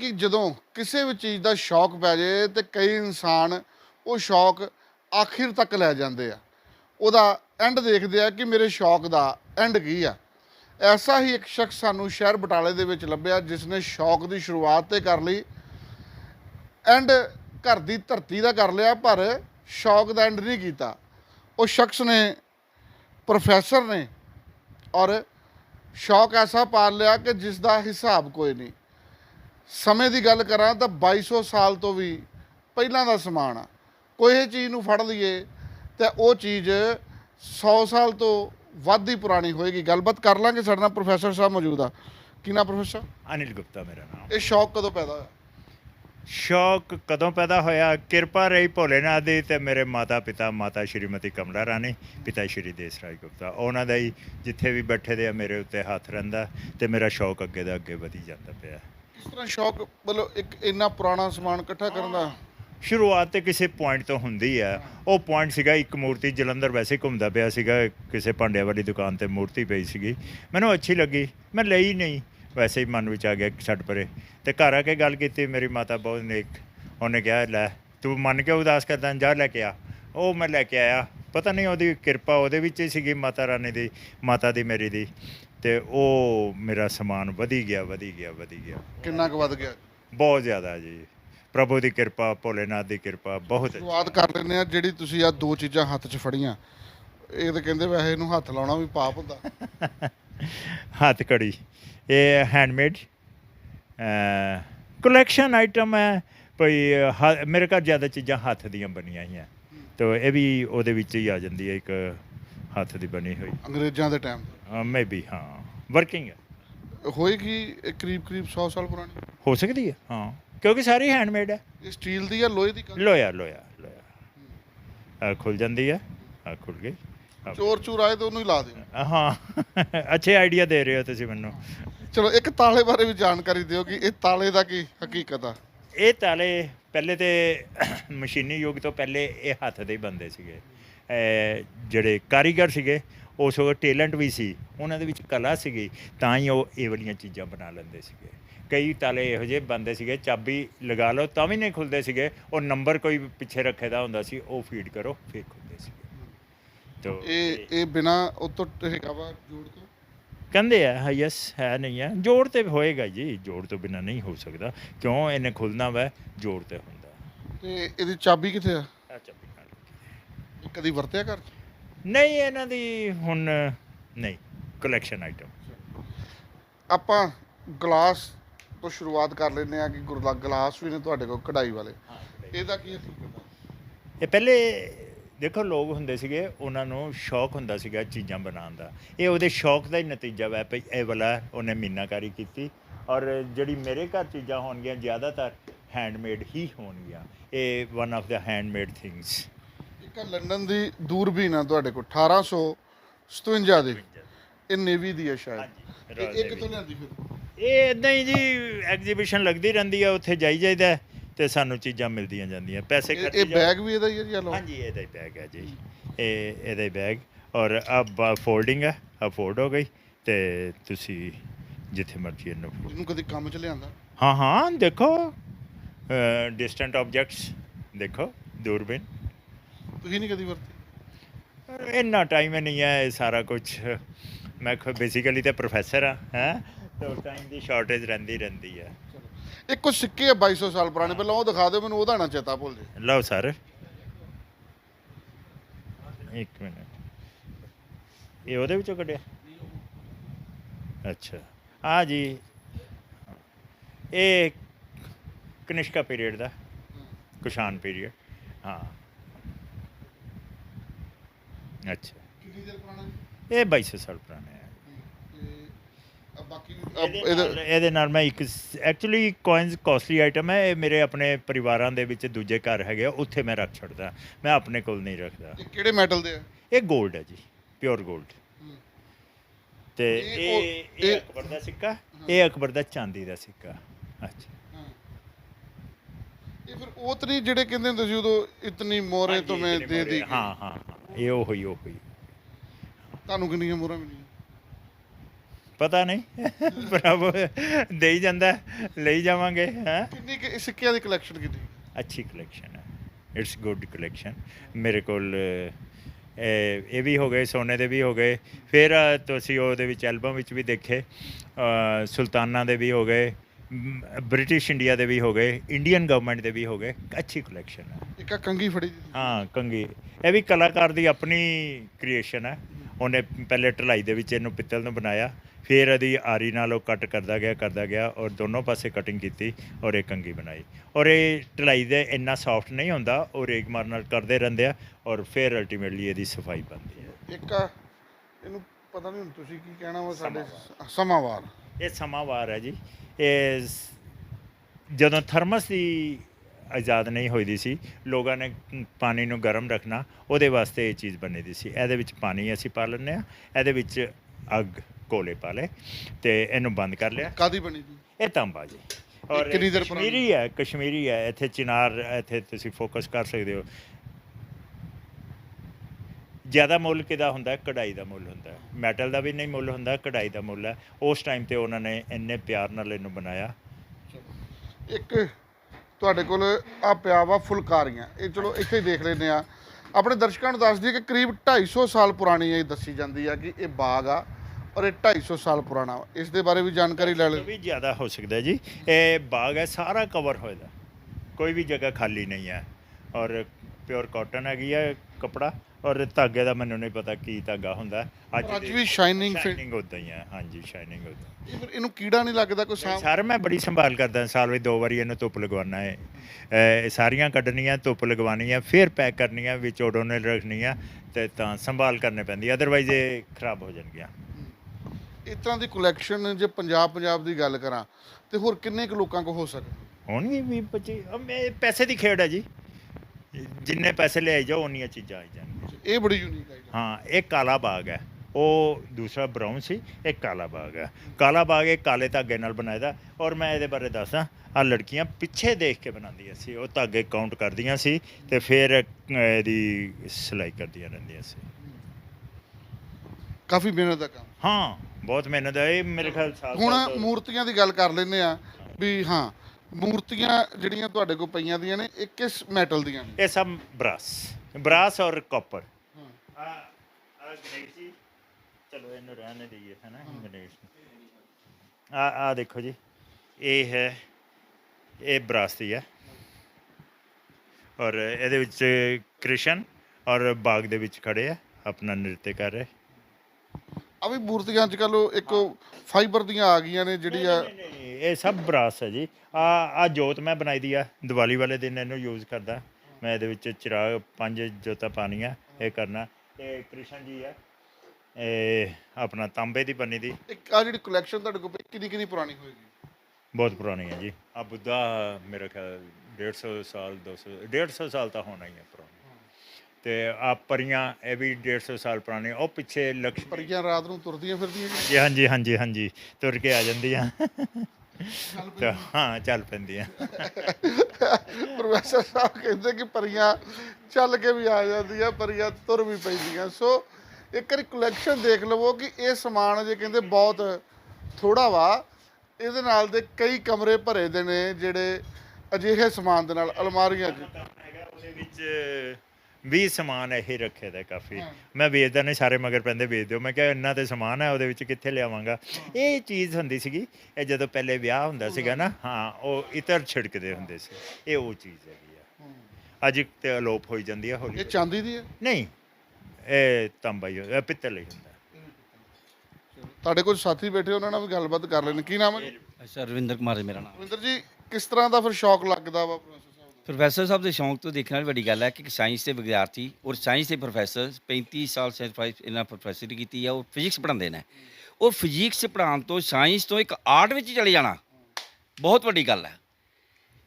ਕਿ ਜਦੋਂ ਕਿਸੇ ਵੀ ਚੀਜ਼ ਦਾ ਸ਼ੌਕ ਪੈ ਜਾਏ ਤੇ ਕਈ ਇਨਸਾਨ ਉਹ ਸ਼ੌਕ ਆਖਿਰ ਤੱਕ ਲੈ ਜਾਂਦੇ ਆ। ਉਹਦਾ ਐਂਡ ਦੇਖਦੇ ਆ ਕਿ ਮੇਰੇ ਸ਼ੌਕ ਦਾ ਐਂਡ ਕੀ ਆ। ਐਸਾ ਹੀ ਇੱਕ ਸ਼ਖਸ ਸਾਨੂੰ ਸ਼ਹਿਰ ਬਟਾਲੇ ਦੇ ਵਿੱਚ ਲੱਭਿਆ ਜਿਸ ਨੇ ਸ਼ੌਕ ਦੀ ਸ਼ੁਰੂਆਤ ਤੇ ਕਰ ਲਈ। ਐਂਡ ਘਰ ਦੀ ਧਰਤੀ ਦਾ ਕਰ ਲਿਆ, ਪਰ ਸ਼ੌਕ ਦਾ ਐਂਡ ਨਹੀਂ ਕੀਤਾ। ਉਹ ਸ਼ਖਸ ਨੇ ਪ੍ਰੋਫੈਸਰ ਨੇ ਔਰ ਸ਼ੌਕ ਐਸਾ ਪਾਲ ਲਿਆ ਕਿ ਜਿਸ ਦਾ ਹਿਸਾਬ ਕੋਈ ਨਹੀਂ। ਸਮੇਂ ਦੀ ਗੱਲ ਕਰਾਂ ਤਾਂ 2200 ਸਾਲ ਤੋਂ ਵੀ ਪਹਿਲਾਂ ਦਾ ਸਮਾਨ ਆ। ਕੋਈ ਇਹ ਚੀਜ਼ ਨੂੰ ਫੜ ਲਈਏ ਤੇ ਉਹ ਚੀਜ਼ 100 ਸਾਲ ਤੋਂ ਵੱਧ ਹੀ ਪੁਰਾਣੀ ਹੋਏਗੀ। ਗੱਲਬਾਤ ਕਰ ਲਾਂਗੇ। ਸਾਡੇ ਨਾਲ ਪ੍ਰੋਫੈਸਰ ਸਾਹਿਬ ਮੌਜੂਦ ਆ। ਕੀ ਨਾ ਪ੍ਰੋਫੈਸਰ? ਅਨਿਲ ਗੁਪਤਾ ਮੇਰਾ ਨਾਮ। ਇਹ ਸ਼ੌਕ ਕਦੋਂ ਪੈਦਾ ਹੋਇਆ? ਸ਼ੌਕ ਕਦੋਂ ਪੈਦਾ ਹੋਇਆ? ਕਿਰਪਾ ਰਹੀ ਭੋਲੇਨਾਥ ਦੀ ਤੇ ਮੇਰੇ ਮਾਤਾ ਪਿਤਾ ਮਾਤਾ ਸ਼੍ਰੀਮਤੀ ਕਮਲਾ ਰਾਣੀ ਪਿਤਾ ਸ਼੍ਰੀ ਦੇਸਰਾਜ ਗੁਪਤਾ। ਉਹਨਾਂ ਦਾ ਹੀ ਜਿੱਥੇ ਵੀ ਬੈਠੇ ਦੇ ਆ ਮੇਰੇ ਉੱਤੇ ਹੱਥ ਰਹਿੰਦਾ ਤੇ ਮੇਰਾ ਸ਼ੌਕ ਅੱਗੇ ਦਾ ਅੱਗੇ ਵਧੀ ਜਾਂਦਾ ਪਿਆ। ਕਿਸ ਤਰ੍ਹਾਂ ਸ਼ੌਕ, ਮਤਲਬ ਇੱਕ ਇੰਨਾ ਪੁਰਾਣਾ ਸਮਾਨ ਇਕੱਠਾ ਕਰਨ ਦਾ? ਸ਼ੁਰੂਆਤ ਤੇ ਕਿਸੇ ਪੁਆਇੰਟ ਤੋਂ ਹੁੰਦੀ ਆ। ਉਹ ਪੁਆਇੰਟ ਸੀਗਾ, ਇੱਕ ਮੂਰਤੀ ਜਲੰਧਰ ਵੈਸੇ ਹੀ ਘੁੰਮਦਾ ਪਿਆ ਸੀਗਾ, ਕਿਸੇ ਭਾਂਡਿਆਂ ਵਾਲੀ ਦੁਕਾਨ ਤੇ ਮੂਰਤੀ ਪਈ ਸੀਗੀ। ਮੈਨੂੰ ਅੱਛੀ ਲੱਗੀ, ਮੈਂ ਲਈ ਨਹੀਂ। ਵੈਸੇ ਹੀ ਮਨ ਵਿੱਚ ਆ ਗਿਆ ਛੱਡ ਪਰੇ। ਤੇ ਘਰ ਆ ਕੇ ਗੱਲ ਕੀਤੀ, ਮੇਰੀ ਮਾਤਾ ਬਹੁਤ ਨੇਕ। ਉਹਨੇ ਕਿਹਾ, ਲੈ, ਤੂੰ ਮੰਨ ਕੇ ਉਦਾਸ ਕਰਦਾ, ਜਾ ਲੈ ਕੇ ਆ। ਉਹ ਮੈਂ ਲੈ ਕੇ ਆਇਆ। ਪਤਾ ਨਹੀਂ ਉਹਦੀ ਕਿਰਪਾ ਉਹਦੇ ਵਿੱਚ ਹੀ ਸੀਗੀ, ਮਾਤਾ ਰਾਣੀ ਦੀ, ਮਾਤਾ ਦੀ ਮੇਰੀ ਦੀ। ਤੇ ਉਹ ਮੇਰਾ ਸਮਾਨ ਵਧੀ ਗਿਆ ਵਧੀ ਗਿਆ ਵਧੀ ਗਿਆ। ਕਿੰਨਾ ਕੁ ਵੱਧ ਗਿਆ? ਬਹੁਤ ਜ਼ਿਆਦਾ ਜੀ। ਪ੍ਰਭੂ ਦੀ ਕਿਰਪਾ ਭੋਲੇਨਾਥ ਦੀ ਕਿਰਪਾ ਬਹੁਤ। ਹੈ। ਸ਼ੁਰੂਆਤ ਕਰ ਲੈਂਦੇ ਆ ਜਿਹੜੀ ਤੁਸੀਂ ਆ ਦੋ ਚੀਜ਼ਾਂ ਹੱਥ 'ਚ ਫੜੀਆਂ। ਇਹ ਤਾਂ ਕਹਿੰਦੇ ਵੈਸੇ ਇਹਨੂੰ ਹੱਥ ਲਾਉਣਾ ਵੀ ਪਾਪ ਹੁੰਦਾ। ਹੱਥ ਕੜੀ ਇਹ ਹੈਂਡਮੇਡ ਕਲੈਕਸ਼ਨ ਆਈਟਮ ਹੈ। ਭਈ ਹ- ਮੇਰੇ ਘਰ ਜ਼ਿਆਦਾ ਚੀਜ਼ਾਂ ਹੱਥ ਦੀਆਂ ਬਣੀਆਂ ਹੋਈਆਂ। ਤੋ ਇਹ ਵੀ ਉਹਦੇ ਵਿੱਚ ਹੀ ਆ ਜਾਂਦੀ ਹੈ ਇੱਕ ਹੱਥ ਦੀ ਬਣੀ ਹੋਈ। ਅੰਗਰੇਜ਼ਾਂ ਦੇ ਟਾਈਮ ਮੇਬੀ ਹਾਂ। ਵਰਕਿੰਗ ਹੈ। ਹੋਏਗੀ ਇਹ ਕਰੀਬ ਕਰੀਬ 100 ਸਾਲ ਪੁਰਾਣੀ? ਹੋ ਸਕਦੀ ਹੈ ਹਾਂ। ਕਿਉਂਕਿ ਸਾਰੀ ਹੈਂਡਮੇਡ ਹੈ। ਇਹ ਸਟੀਲ ਦੀ ਆ ਲੋਹੇ ਦੀ ਕੰਧ? ਲੋਇਆ ਲੋਇਆ ਲੋਇਆ ਖੁੱਲ ਜਾਂਦੀ ਹੈ ਆ ਖੁੱਲ ਗਈ। ਚੋਰ ਚੂਰ ਆਏ ਤਾਂ ਉਹਨੂੰ ਹੀ ਲਾ ਦਿਓ। ਹਾਂ। ਅੱਛੇ ਆਈਡੀਆ ਦੇ ਰਹੇ ਹੋ ਤੁਸੀਂ ਮੈਨੂੰ। ਚਲੋ ਇੱਕ ਤਾਲੇ ਬਾਰੇ ਵੀ ਜਾਣਕਾਰੀ ਦਿਓ ਕਿ ਇਹ ਤਾਲੇ ਦਾ ਕੀ ਹਕੀਕਤ ਆ? ਇਹ ਤਾਲੇ ਪਹਿਲੇ ਤੇ ਮਸ਼ੀਨੀ ਯੁੱਗ ਤੋਂ ਪਹਿਲੇ ਇਹ ਹੱਥ ਦੇ ਹੀ ਬੰਦੇ ਸੀਗੇ। ਜਿਹੜੇ ਕਾਰੀਗਰ ਸੀਗੇ ਉਸ ਵਕਤ ਟੈਲੈਂਟ ਵੀ ਸੀ ਉਹਨਾਂ ਦੇ ਵਿੱਚ ਕਲਾ ਸੀਗੀ ਤਾਂ ਹੀ ਉਹ ਇਹ ਵਾਲੀਆਂ ਚੀਜ਼ਾਂ ਬਣਾ ਲੈਂਦੇ ਸੀਗੇ। ਕਈ ਤਾਲੇ ਇਹੋ ਜਿਹੇ ਬੰਦੇ ਸੀਗੇ ਚਾਬੀ ਲਗਾ ਲਓ ਤਾਂ ਵੀ ਨਹੀਂ ਖੁੱਲਦੇ ਸੀਗੇ ਉਹ ਨੰਬਰ ਕੋਈ ਪਿੱਛੇ ਰੱਖੇ ਦਾ ਹੁੰਦਾ ਸੀ ਉਹ ਫੀਡ ਕਰੋ ਫਿਰ ਖੁੱਲਦੇ ਸੀਗੇ। ਤੋ ਇਹ ਇਹ ਬਿਨਾ ਉਹ ਤੋਂ ਹੈਗਾ ਵਾ ਜੋੜ ਤੋਂ? ਕਹਿੰਦੇ ਆ ਯੈਸ ਹੈ ਨਹੀਂ ਹੈ ਜੋੜ ਤੇ ਹੋਏਗਾ ਜੀ ਜੋੜ ਤੋਂ ਬਿਨਾ ਨਹੀਂ ਹੋ ਸਕਦਾ ਕਿਉਂ ਇਹਨੇ ਖੁੱਲਣਾ ਵਾ ਜੋੜ ਤੇ ਹੁੰਦਾ। ਤੇ ਇਹਦੀ ਚਾਬੀ ਕਿੱਥੇ ਆ? ਆ ਚਾਬੀ। ਕਦੀ ਵਰਤਿਆ ਕਰ ਨਹੀਂ ਇਹਨਾਂ ਦੀ ਹੁਣ ਨਹੀਂ ਕਲੈਕਸ਼ਨ ਆਈਟਮ ਆਪਾਂ ਗਲਾਸ ਤੋਂ ਸ਼ੁਰੂਆਤ ਕਰ ਲੈਂਦੇ ਆ ਕਿ ਗੁਰਲਾ ਗਲਾਸ ਵੀ ਨੇ ਤੁਹਾਡੇ ਕੋਲ ਕਢਾਈ ਵਾਲੇ। ਇਹਦਾ ਕੀ ਹਕੀਕਤ ਇਹ ਪਹਿਲੇ ਦੇਖੋ ਲੋਕ ਹੁੰਦੇ ਸੀਗੇ ਉਹਨਾਂ ਨੂੰ ਸ਼ੌਕ ਹੁੰਦਾ ਸੀਗਾ ਚੀਜ਼ਾਂ ਬਣਾਉਣ ਦਾ। ਇਹ ਉਹਦੇ ਸ਼ੌਕ ਦਾ ਹੀ ਨਤੀਜਾ ਵਾ ਭਈ ਇਹ ਵਾਲਾ ਉਹਨੇ ਮੀਨਾਕਾਰੀ ਕੀਤੀ। ਔਰ ਜਿਹੜੀ ਮੇਰੇ ਘਰ ਚੀਜ਼ਾਂ ਹੋਣਗੀਆਂ ਜ਼ਿਆਦਾਤਰ ਹੈਂਡਮੇਡ ਹੀ ਹੋਣਗੀਆਂ। ਇਹ ਵਨ ਆਫ ਦਾ ਹੈਂਡਮੇਡ ਥਿੰਗਸ ਇੱਕ ਆਹ ਲੰਡਨ ਦੀ ਦੂਰਬੀਨ ਆ ਤੁਹਾਡੇ ਕੋਲ 1857 ਦੀ। ਇਹ ਨੇਵੀ ਦੀ ਹੈ ਸ਼ਾਇਦ। ਇਹ- Navy। ਕਿੱਥੋਂ ਲਿਆਂਦੀ ਫਿਰ? ਇਹ ਇਦਾਂ ਹੀ ਜੀ ਐਗਜ਼ੀਬਿਸ਼ਨ ਲੱਗਦੀ ਰਹਿੰਦੀ ਆ ਉੱਥੇ ਜਾਈ ਜਾਈਦਾ ਤੇ ਸਾਨੂੰ ਚੀਜ਼ਾਂ ਮਿਲਦੀਆਂ ਜਾਂਦੀਆਂ। ਪੈਸੇ ਖਰਚੀ ਇਹ। ਬੈਗ ਵੀ ਇਹਦਾ ਹੀ ਹੈ ਜੀ ਲਓ? ਹਾਂਜੀ ਇਹਦਾ ਹੀ ਬੈਗ ਹੈ ਜੀ। ਇਹ ਇਹਦਾ ਹੀ ਬੈਗ ਔਰ ਆ ਫੋਲਡਿੰਗ ਹੈ ਆ ਫੋਲਡ ਹੋ ਗਈ ਤੇ ਤੁਸੀਂ ਜਿੱਥੇ ਮਰਜ਼ੀ ਇਹਨੂੰ ਇਹਨੂੰ ਕਦੀ ਕੰਮ 'ਚ ਲਿਆਂਦਾ? ਹਾਂ ਹਾਂ ਦੇਖੋ ਡਿਸਟੈਂਟ ਆਬਜੈਕਟਸ ਦੇਖੋ ਦੂਰਬੀਨ। ਤੁਸੀਂ ਨਹੀਂ ਕਦੀ ਵਰਤੀ? ਇੰਨਾ ਟਾਈਮ ਨਹੀਂ ਹੈ ਇਹ ਸਾਰਾ ਕੁਝ ਮੈਂ ਬੇਸਿਕਲੀ ਤੇ ਪ੍ਰੋਫੈਸਰ ਆ ਹੈ? ਤਾਂ ਟਾਈਮ ਦੀ ਸ਼ਾਰਟੇਜ ਰਹਿੰਦੀ ਰਹਿੰਦੀ ਹੈ। ਇੱਕ ਕੁਝ ਸਿੱਕੇ ਆ 2200 ਸਾਲ ਪੁਰਾਣੇ ਪਹਿਲਾਂ ਉਹ ਦਿਖਾ ਦਿਓ ਮੈਨੂੰ ਉਹਦਾ ਨਾ ਚੇਤਾ ਭੁੱਲ ਜੇ। ਲਓ ਸਰ। ਇੱਕ ਮਿੰਟ। ਇਹ ਉਹਦੇ ਵਿੱਚੋਂ ਕੱਢਿਆ? ਅੱਛਾ। ਆ ਜੀ। ਇਹ ਕਨਿਸ਼ਕਾ ਪੀਰੀਅਡ ਦਾ ਕੁਸ਼ਾਨ ਪੀਰੀਅਡ। ਹਾਂ। ਅੱਛਾ। ਕਿੰਨੀ ਦੇਰ ਪੁਰਾਣਾ ਇਹ 2200 ਸਾਲ ਪੁਰਾਣਾ ਹੈ ਤੇ ਬਾਕੀ ਇਹਦੇ ਨਾਲ- ਇਹਦੇ ਨਾਲ ਮੈਂ ਇੱਕ ਐਕਚੁਅਲੀ ਕੋਇਨਸ ਕਾਸਟਲੀ ਆਈਟਮ ਹੈ। ਇਹ ਮੇਰੇ ਆਪਣੇ ਪਰਿਵਾਰਾਂ ਦੇ ਵਿੱਚ ਦੂਜੇ ਘਰ ਹੈਗੇ ਆ, ਉੱਥੇ ਮੈਂ ਰੱਖ ਛੱਡਦਾ। ਮੈਂ ਆਪਣੇ ਕੋਲ ਨਹੀਂ ਰੱਖਦਾ। ਇਹ ਕਿਹੜੇ ਮੈਟਲ ਦੇ ਆ? ਇਹ 골ਡ ਹੈ ਜੀ ਪਿਓਰ 골ਡ ਹੂੰ। ਤੇ ਇਹ ਉਹ- ਇਹ ਇਹ ਇਹ- ਅਕਬਰ ਦਾ ਸਿੱਕਾ ਇਹ ਅਕਬਰ ਦਾ ਚਾਂਦੀ ਦਾ ਸਿੱਕਾ। ਅੱਛਾ। ਹਾਂ। ਇਹ ਫਿਰ ਉਹ ਤਰੀ ਜਿਹੜੇ ਕਹਿੰਦੇ ਹੁੰਦੇ ਸੀ ਉਦੋਂ ਇਤਨੀ ਮੋਹਰੇ ਹਾਂਜੀ, ਤੁਮੇ ਇਤਨੇ ਦੇ ਮੋਹਰੇ, ਦੀ ਹਾਂ ਹਾਂ ਹਾਂ, ਇਹ ਉਹ ਹੀ ਉਹ ਹੀ ਤੁਹਾਨੂੰ ਕਿੰਨੀਆਂ ਮੋਹਰਾਂ ਮਿਲੀਆਂ? ਪਤਾ ਨਹੀਂ। ਪ੍ਰਭ ਦੇਈ ਜਾਂਦਾ ਲਈ ਜਾਵਾਂਗੇ ਹੈ? ਕਿੰਨੀ ਕੁ ਸਿੱਕਿਆਂ ਦੀ ਕਲੈਕਸ਼ਨ ਕਿੰਨੀ? ਅੱਛੀ ਕਲੈਕਸ਼ਨ ਹੈ। ਇਟਸ ਗੁੱਡ ਕਲੈਕਸ਼ਨ ਮੇਰੇ ਕੋਲ ਇਹ ਵੀ ਹੋ ਗਏ ਸੋਨੇ ਦੇ ਵੀ ਹੋ ਗਏ। ਫਿਰ ਤੁਸੀਂ ਉਹਦੇ ਵਿੱਚ ਐਲਬਮ ਵਿੱਚ ਵੀ ਦੇਖੇ। ਸੁਲਤਾਨਾਂ ਦੇ ਵੀ ਹੋ ਗਏ। ਬ੍ਰਿਟਿਸ਼ ਇੰਡੀਆ ਦੇ ਵੀ ਹੋ ਗਏ ਇੰਡੀਅਨ ਗਵਰਨਮੈਂਟ ਦੇ ਵੀ ਹੋ ਗਏ ਅੱਛੀ ਕਲੈਕਸ਼ਨ ਹੈ। ਇੱਕ ਆਹ ਕੰਗੀ ਫੜੀ ਦੀ। ਹਾਂ ਕੰਗੀ ਇਹ ਵੀ ਕਲਾਕਾਰ ਦੀ ਆਪਣੀ ਕ੍ਰੀਏਸ਼ਨ ਹੈ। ਉਹਨੇ ਪਹਿਲੇ ਢਲਾਈ ਦੇ ਵਿੱਚ ਇਹਨੂੰ ਪਿੱਤਲ ਨੂੰ ਬਣਾਇਆ ਫਿਰ ਇਹਦੀ ਆਰੀ ਨਾਲ ਉਹ ਕੱਟ ਕਰਦਾ ਗਿਆ ਕਰਦਾ ਗਿਆ ਔਰ ਦੋਨੋਂ ਪਾਸੇ ਕਟਿੰਗ ਕੀਤੀ ਔਰ ਇਹ ਕੰਗੀ ਬਣਾਈ। ਔਰ ਇਹ ਢਲਾਈ ਦੇ ਇੰਨਾ ਸੌਫਟ ਨਹੀਂ ਹੁੰਦਾ ਉਹ ਰੇਗ ਮਾਰ ਨਾਲ ਕਰਦੇ ਰਹਿੰਦੇ ਆ ਔਰ ਫਿਰ ਅਲਟੀਮੇਟਲੀ ਇਹਦੀ ਸਫ਼ਾਈ ਬਣਦੀ ਹੈ। ਇੱਕ ਆਹ ਇਹਨੂੰ ਪਤਾ ਨਹੀਂ ਹੁਣ ਤੁਸੀਂ ਕੀ ਕਹਿਣਾ ਵਾ ਸਾਡੇ ਸਮਾਵਾਰ। ਇਹ ਸਮਾਵਾਰ ਹੈ ਜੀ। ਇਹ ਸ- ਜਦੋਂ ਥਰਮਸ ਦੀ ਆਜ਼ਾਦ ਨਹੀਂ ਹੋਈਦੀ ਸੀ ਲੋਕਾਂ ਨੇ ਪਾਣੀ ਨੂੰ ਗਰਮ ਰੱਖਣਾ ਉਹਦੇ ਵਾਸਤੇ ਇਹ ਚੀਜ਼ ਬਣੀ ਦੀ ਸੀ। ਇਹਦੇ ਵਿੱਚ ਪਾਣੀ ਅਸੀਂ ਪਾ ਲੈਂਦੇ ਆ ਇਹਦੇ ਵਿੱਚ ਅੱਗ ਕੋਲੇ ਪਾ ਲਏ ਤੇ ਇਹਨੂੰ ਬੰਦ ਕਰ ਲਿਆ। ਕਾਦੀ ਬਣੀ ਦੀ ਇਹ ਤਾਂਬਾ ਜੀ ਔਰ ਕਿੰਨੀ ਦੇਰ ਪੁਰਾਣੀ? ਕਸ਼ਮੀਰੀ ਹੈ ਕਸ਼ਮੀਰੀ ਹੈ ਇੱਥੇ ਚਿਨਾਰ ਇੱਥੇ ਤੁਸੀਂ ਫੋਕਸ ਕਰ ਸਕਦੇ ਹੋ। ਜ਼ਿਆਦਾ ਮੁੱਲ ਕਿਹਦਾ ਹੁੰਦਾ? ਹੈ? ਕਢਾਈ ਦਾ ਮੁੱਲ ਹੁੰਦਾ। ਮੈਟਲ ਦਾ ਵੀ ਨਹੀਂ ਮੁੱਲ ਹੁੰਦਾ ਕਢਾਈ ਦਾ ਮੁੱਲ ਹੈ। ਉਸ ਟਾਈਮ ਤੇ ਉਹਨਾਂ ਨੇ ਇੰਨੇ ਪਿਆਰ ਨਾਲ ਇਹਨੂੰ ਬਣਾਇਆ। ਇੱਕ ਤੁਹਾਡੇ ਕੋਲ ਆ ਪਿਆ ਵਾ ਫੁਲਕਾਰੀਆਂ। ਇਹ ਚਲੋ ਇੱਥੇ ਹੀ ਦੇਖ ਲੈਂਦੇ ਆ। ਆਪਣੇ ਦਰਸ਼ਕਾਂ ਨੂੰ ਦੱਸ ਦਈਏ ਕਿ ਕਰੀਬ 250 ਸਾਲ ਪੁਰਾਣੀ ਇਹ ਦੱਸੀ ਜਾਂਦੀ ਆ ਕਿ ਇਹ ਬਾਗ ਆ ਔਰ ਇਹ 250 ਸਾਲ ਪੁਰਾਣਾ ਇਸ ਦੇ ਬਾਰੇ ਵੀ ਜਾਣਕਾਰੀ ਲੈ ਇਹ ਲੈ ਵੀ ਜ਼ਿਆਦਾ ਹੋ ਸਕਦਾ ਜੀ। ਇਹ ਬਾਗ ਹੈ ਸਾਰਾ ਕਵਰ ਹੋਏਦਾ ਕੋਈ ਵੀ ਜਗ੍ਹਾ ਖਾਲੀ ਨਹੀਂ ਹੈ। ਔਰ ਪਿਓਰ ਕਾਟਨ ਹੈਗੀ ਹੈ ਕਪੜਾ ਔਰ ਧਾਗੇ ਦਾ ਮੈਨੂੰ ਨਹੀਂ ਪਤਾ ਕੀ ਧਾਗਾ ਹੁੰਦਾ। ਅੱਜ ਵੀ ਸ਼ਾਈਨਿੰਗ ਸ਼ਾਈਨਿੰਗ ਉਦਾਂ ਹੀ ਹੈ ਹਾਂਜੀ ਸ਼ਾਈਨਿੰਗ ਉਦਾਂ। ਫਿਰ ਇਹਨੂੰ ਕੀੜਾ ਨਹੀਂ ਲੱਗਦਾ ਕੋਈ ਸਾਹ ਸਰ ਮੈਂ ਬੜੀ ਸੰਭਾਲ ਕਰਦਾ ਸਾਲ ਵਿੱਚ ਦੋ ਵਾਰੀ ਇਹਨੂੰ ਧੁੱਪ ਲਗਵਾਉਣਾ ਹੈ। ਇਹ ਸਾਰੀਆਂ ਕੱਢਣੀਆਂ ਧੁੱਪ ਲਗਵਾਉਣੀਆਂ ਫਿਰ ਪੈਕ ਕਰਨੀਆਂ ਵਿੱਚ ਓਡੋਨਲ ਰੱਖਣੀਆਂ ਤੇ ਤਾਂ ਸੰਭਾਲ ਕਰਨੇ ਪੈਂਦੀ ਅਦਰਵਾਈਜ਼ ਇਹ ਖਰਾਬ ਹੋ ਜਾਣਗੀਆਂ। ਇਸ ਤਰ੍ਹਾਂ ਦੀ ਕਲੈਕਸ਼ਨ ਜੇ ਪੰਜਾਬ ਪੰਜਾਬ ਦੀ ਗੱਲ ਕਰਾਂ ਤੇ ਹੋਰ ਕਿੰਨੇ ਕੁ ਲੋਕਾਂ ਕੋ ਹੋ ਸਕਦਾ? ਹੋਣਗੇ ਵੀ 25 ਅਹ ਮੈਂ- ਪੈਸੇ ਦੀ ਖੇਡ ਹੈ ਜੀ। ਜਿੰਨੇ ਪੈਸੇ ਲਿਆਈ ਜਾਓ ਉਨੀਆਂ ਚੀਜ਼ਾਂ ਆਈ ਜਾਣਗੀਆਂ। ਇਹ ਬੜੀ ਯੂਨੀਕ ਹੈ ਹਾਂ ਇਹ ਕਾਲਾ ਬਾਗ ਹੈ। ਉਹ ਦੂਸਰਾ ਬਰਾਊਨ ਸੀ ਇਹ ਕਾਲਾ ਬਾਗ ਹੈ। ਕਾਲਾ ਬਾਗ ਇਹ ਕਾਲੇ ਧਾਗੇ ਨਾਲ ਬਣਾਇਆ ਦਾ। ਔਰ ਮੈਂ ਇਹਦੇ ਬਾਰੇ ਦੱਸਾਂ ਆ ਲੜਕੀਆਂ ਪਿੱਛੇ ਦੇਖ ਕੇ ਬਣਾਉਂਦੀਆਂ ਸੀ। ਉਹ ਧਾਗੇ ਕਾਊਂਟ ਕਰਦੀਆਂ ਸੀ ਤੇ ਫਿਰ ਇਹਦੀ ਸਿਲਾਈ ਕਰਦੀਆਂ ਰਹਿੰਦੀਆਂ ਸੀ। ਕਾਫੀ ਮਿਹਨਤ ਦਾ ਕੰਮ। ਹਾਂ ਬਹੁਤ ਮਿਹਨਤ ਹੈ। ਇਹ ਮੇਰੇ ਖਿਆਲ ਸਾਲ ਹੁਣ ਮੂਰਤੀਆਂ ਦੀ ਗੱਲ ਕਰ ਲੈਂਦੇ ਆ ਵੀ ਹਾਂ ਮੂਰਤੀਆਂ ਜਿਹੜੀਆਂ ਤੁਹਾਡੇ ਕੋਲ ਪਈਆਂ ਦੀਆਂ ਨੇ ਇਹ ਕਿਸ ਮੈਟਲ ਦੀਆਂ ਨੇ? ਇਹ ਸਭ ਬਰਾਸ। ਬਰਾਸ ਔਰ ਕਾਪਰ। ਹਾਂ। ਆ ਆ ਗਣੇਸ਼ ਜੀ। ਚਲੋ ਇਹਨੂੰ ਰਹਿਣੇ ਦਈਏ ਹੈ ਨਾ ਗਣੇਸ਼ ਆ ਆ ਦੇਖੋ ਜੀ। ਇਹ ਹੈ ਇਹ ਬਰਾਸ ਦੀ ਹੈ। ਔਰ ਇਹਦੇ ਵਿੱਚ ਕ੍ਰਿਸ਼ਨ ਔਰ ਬਾਗ ਦੇ ਵਿੱਚ ਖੜੇ ਆ ਆਪਣਾ ਨ੍ਰਿਤ ਕਰ ਰਹੇ। ਆ ਵੀ ਮੂਰਤੀਆਂ ਅੱਜ ਕੱਲ ਇੱਕ ਫਾਈਬਰ ਦੀਆਂ ਆ ਗਈਆਂ ਨੇ ਜਿਹੜੀ ਆ ਇਹ ਸਭ ਬਰਾਸ ਹੈ ਜੀ। ਆ ਆ ਜੋਤ ਮੈਂ ਬਣਾਈ ਦੀ ਆ। ਦੀਵਾਲੀ ਵਾਲੇ ਦਿਨ ਇਹਨੂੰ ਯੂਜ਼ ਕਰਦਾ। ਮੈਂ ਇਹਦੇ ਵਿੱਚ ਚਿਰਾਗ ਪੰਜ ਜੋਤਾਂ ਪਾਣੀਆਂ ਇਹ ਕਰਨਾ। ਇਹ ਕ੍ਰਿਸ਼ਨ ਜੀ ਆ। ਇਹ ਆਪਣਾ ਤਾਂਬੇ ਦੀ ਬਣੀ ਦੀ। ਇੱਕ ਆ ਜਿਹੜੀ ਕਲੈਕਸ਼ਨ ਤੁਹਾਡੇ ਕੋਲ ਪਈ, ਕਿੰਨੀ ਕਿੰਨੀ ਪੁਰਾਣੀ ਹੋਏਗੀ? ਬਹੁਤ ਪੁਰਾਣੀ ਹੈ ਜੀ। ਆ ਬੁੱਧਾ ਮੇਰੇ ਖਿਆਲ 150 ਸਾਲ 200 150 ਸਾਲ ਤਾਂ ਹੋਣਾ ਹੀ ਹੈ ਪੁਰਾਣੀ। ਤੇ ਆ ਪਰੀਆਂ ਇਹ ਵੀ 150 ਸਾਲ ਪੁਰਾਣੀ। ਉਹ ਪਿੱਛੇ ਲక్ష్ਮੀ ਪਰੀਆਂ ਰਾਤ ਨੂੰ ਤੁਰਦੀਆਂ ਫਿਰਦੀਆਂ ਜੀ। ਹਾਂਜੀ ਹਾਂਜੀ ਹਾਂਜੀ। ਤੁਰ ਕੇ ਆ ਜਾਂਦੀਆਂ। ਤੇ ਹਾਂ ਚੱਲ ਪੈਂਦੀਆਂ ਪ੍ਰੋਫੈਸਰ ਸਾਹਿਬ ਕਹਿੰਦੇ ਕਿ ਪਰੀਆਂ ਚੱਲ ਕੇ ਵੀ ਆ ਜਾਂਦੀਆਂ ਪਰੀਆਂ ਤੁਰ ਵੀ ਪੈਂਦੀਆਂ। ਸੋ ਇੱਕ ਵਾਰੀ ਕਲੈਕਸ਼ਨ ਦੇਖ ਲਵੋ ਕਿ ਇਹ ਸਮਾਨ ਜੇ ਕਹਿੰਦੇ ਬਹੁਤ ਥੋੜਾ ਵਾ ਇਹਦੇ ਨਾਲ ਦੇ ਕਈ ਕਮਰੇ ਭਰੇ ਦੇ ਨੇ ਜਿਹੜੇ ਅਜਿਹੇ ਸਮਾਨ ਦੇ ਨਾਲ ਅਲਮਾਰੀਆਂ 'ਚ। ਹੈਗਾ ਉਹਦੇ ਵਿੱਚ ਵੀ ਸਮਾਨ ਇਹ ਰੱਖੇ ਦਾ ਕਾਫੀ। ਮੈਂ ਵੇਚਦਾ ਨਹੀਂ ਸਾਰੇ ਮਗਰ ਪੈਂਦੇ ਵੇਚ ਦਿਓ। ਮੈਂ ਕਿਹਾ ਇੰਨਾ ਤੇ ਸਮਾਨ ਹੈ ਉਹਦੇ ਵਿੱਚ ਕਿੱਥੇ ਲਿਆਵਾਂਗਾ? ਇਹ ਚੀਜ਼ ਹੁੰਦੀ ਸੀਗੀ ਇਹ ਜਦੋਂ ਪਹਿਲੇ ਵਿਆਹ ਹੁੰਦਾ ਸੀਗਾ ਨਾ ਹਾਂ। ਉਹ ਇਤਰ ਛਿੜਕਦੇ ਹੁੰਦੇ ਸੀ। ਇਹ ਉਹ ਚੀਜ਼ ਹੈਗੀ ਆ। ਅੱਜ ਤੇ ਅਲੋਪ ਹੋਈ ਜਾਂਦੀ ਆ ਇਹ ਹੌਲੀ। ਚਾਂਦੀ ਦੀ ਹੈ? ਨਹੀਂ ਇਹ ਤਾਂਬਾ ਹੀ ਇਹ ਪਿੱਤਲ ਹੀ ਹੁੰਦਾ। ਤੁਹਾਡੇ ਕੋਲ ਸਾਥੀ ਬੈਠੇ ਉਹਨਾਂ ਨਾਲ ਵੀ ਗੱਲਬਾਤ ਕਰ ਲੈਣ ਕੀ ਨਾਮ ਹੈ? ਜੀ? ਅੱਛਾ ਰਵਿੰਦਰ ਕੁਮਾਰ ਹੈ ਮੇਰਾ ਨਾਮ। ਰਵਿੰਦਰ ਜੀ ਕਿਸ ਤਰ੍ਹਾਂ ਦਾ ਫਿਰ ਸ਼ੌਕ ਲੱਗਦਾ ਵਾ? ਪ੍ਰੋਫੈਸਰ ਸਾਹਿਬ ਦੇ ਸ਼ੌਂਕ ਤੋਂ ਦੇਖਣ ਵਾਲੀ ਵੱਡੀ ਗੱਲ ਹੈ ਕਿ ਇੱਕ ਸਾਇੰਸ ਦੇ ਵਿਦਿਆਰਥੀ ਔਰ ਸਾਇੰਸ ਦੇ ਪ੍ਰੋਫੈਸਰ 35 ਸਾਲ ਸਰਟੀਫਾਈਡ ਇਹਨਾਂ ਪ੍ਰੋਫੈਸਰੀ ਕੀਤੀ ਹੈ ਉਹ ਫਿਜ਼ਿਕਸ ਪੜ੍ਹਾਉਂਦੇ ਨੇ। ਉਹ ਫਿਜ਼ਿਕਸ ਪੜ੍ਹਾਉਣ ਤੋਂ ਸਾਇੰਸ ਤੋਂ ਇੱਕ ਆਰਟ ਵਿੱਚ ਚਲੇ ਜਾਣਾ। ਬਹੁਤ ਵੱਡੀ ਗੱਲ ਹੈ।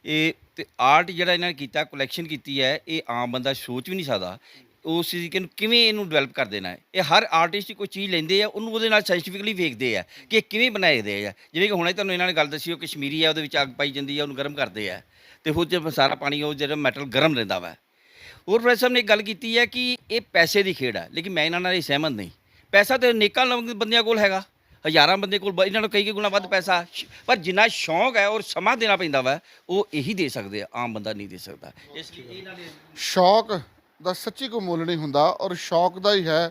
ਇਹ ਤੇ ਆਰਟ ਜਿਹੜਾ ਇਹਨਾਂ ਨੇ ਕੀਤਾ ਕਲੈਕਸ਼ਨ ਕੀਤੀ ਹੈ, ਇਹ ਆਮ ਬੰਦਾ ਸੋਚ ਵੀ ਨਹੀਂ ਸਕਦਾ। ਉਸ ਚੀਜ਼ ਨੂੰ ਕਿਵੇਂ ਇਹਨੂੰ ਡਿਵੈਲਪ ਕਰ ਦੇਣਾ ਹੈ ਇਹ ਹਰ ਆਰਟਿਸਟ ਕੋਈ ਚੀਜ਼ ਲੈਂਦੇ ਆ, ਉਹਨੂੰ ਉਹਦੇ ਨਾਲ ਸਾਇੰਟੀਫਿਕਲੀ ਵੇਖਦੇ ਆ ਕਿ ਇਹ ਕਿਵੇਂ ਬਣਾਏ ਦੇ ਆ। ਜਿਵੇਂ ਕਿ ਹੁਣੇ ਤੁਹਾਨੂੰ ਇਹਨਾਂ ਨੇ ਗੱਲ ਦੱਸੀ, ਉਹ ਕਸ਼ਮੀਰੀ ਆ, ਉਹਦੇ ਵਿੱਚ ਅੱਗ ਪਾਈ ਜਾਂਦੀ ਆ, ਉਹਨੂੰ ਗਰਮ ਕਰਦੇ ਆ। ਤੇ ਉਹ ਜੇ ਸਾਰਾ ਪਾਣੀ ਉਹ ਜਿਹੜਾ ਮੈਟਲ ਗਰਮ ਰਹਿੰਦਾ ਵਾ। ਹੋਰ ਪ੍ਰੋਫੈਸਰ ਸਾਹਿਬ ਨੇ ਗੱਲ ਕੀਤੀ ਹੈ ਕਿ ਇਹ ਪੈਸੇ ਦੀ ਖੇਡ ਹੈ ਲੇਕਿਨ ਮੈਂ ਇਹਨਾਂ ਨਾਲ ਸਹਿਮਤ ਨਹੀਂ। ਪੈਸਾ ਤੇ ਨੇਕਾਂ ਲੋਕ- ਬੰਦਿਆਂ ਕੋਲ ਹੈਗਾ, ਹਜ਼ਾਰਾਂ ਬੰਦੇ ਕੋਲ, ਇਹਨਾਂ ਨੂੰ ਕਈ ਗੁਣਾ ਵੱਧ ਪੈਸਾ। ਪਰ ਜਿੰਨਾ ਸ਼ੌਂਕ ਹੈ ਔਰ ਸਮਾਂ ਦੇਣਾ ਪੈਂਦਾ ਵਾ, ਉਹ ਇਹੀ ਦੇ ਸਕਦੇ ਆ, ਆਮ ਬੰਦਾ ਨਹੀਂ ਦੇ ਸਕਦਾ। ਇਸ ਲਈ ਇਹਨਾਂ ਨੇ ਸ਼ੌਕ ਦਾ ਸੱਚੀ ਕੋਈ ਮੁੱਲ ਨਹੀਂ ਹੁੰਦਾ ਔਰ ਸ਼ੌਕ ਦਾ ਹੀ ਹੈ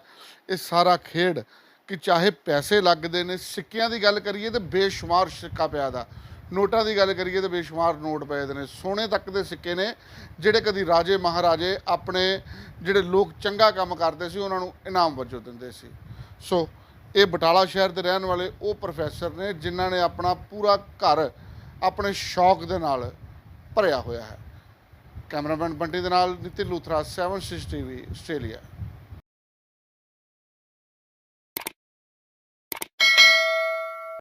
ਇਹ ਸਾਰਾ ਖੇਡ ਕਿ ਚਾਹੇ ਪੈਸੇ ਲੱਗਦੇ ਨੇ, ਸਿੱਕਿਆਂ ਦੀ ਗੱਲ ਕਰੀਏ ਤੇ ਬੇਸ਼ੁਮਾਰ ਸਿੱਕਾ ਪਿਆ ਦਾ। ਨੋਟਾਂ ਦੀ ਗੱਲ ਕਰੀਏ ਤਾਂ ਬੇਸ਼ੁਮਾਰ ਨੋਟ ਪਏ ਦੇ ਨੇ। ਸੋਨੇ ਤੱਕ ਦੇ ਸਿੱਕੇ ਨੇ, ਜਿਹੜੇ ਕਦੀ ਰਾਜੇ ਮਹਾਰਾਜੇ ਆਪਣੇ ਜਿਹੜੇ ਲੋਕ ਚੰਗਾ ਕੰਮ ਕਰਦੇ ਸੀ, ਉਹਨਾਂ ਨੂੰ ਇਨਾਮ ਵਜੋਂ ਦਿੰਦੇ ਸੀ। ਸੋ ਇਹ ਬਟਾਲਾ ਸ਼ਹਿਰ ਦੇ ਰਹਿਣ ਵਾਲੇ ਉਹ ਪ੍ਰੋਫੈਸਰ ਨੇ, ਜਿਨ੍ਹਾਂ ਨੇ ਆਪਣਾ ਪੂਰਾ ਘਰ ਆਪਣੇ ਸ਼ੌਕ ਦੇ ਨਾਲ ਭਰਿਆ ਹੋਇਆ ਹੈ। ਕੈਮਰਾਮੈਨ ਬੰਟੀ ਦੇ ਨਾਲ ਨਿਤਿਨ ਲੂਥਰਾ 7 ਟੀਵੀ, ਆਸਟ੍ਰੇਲੀਆ।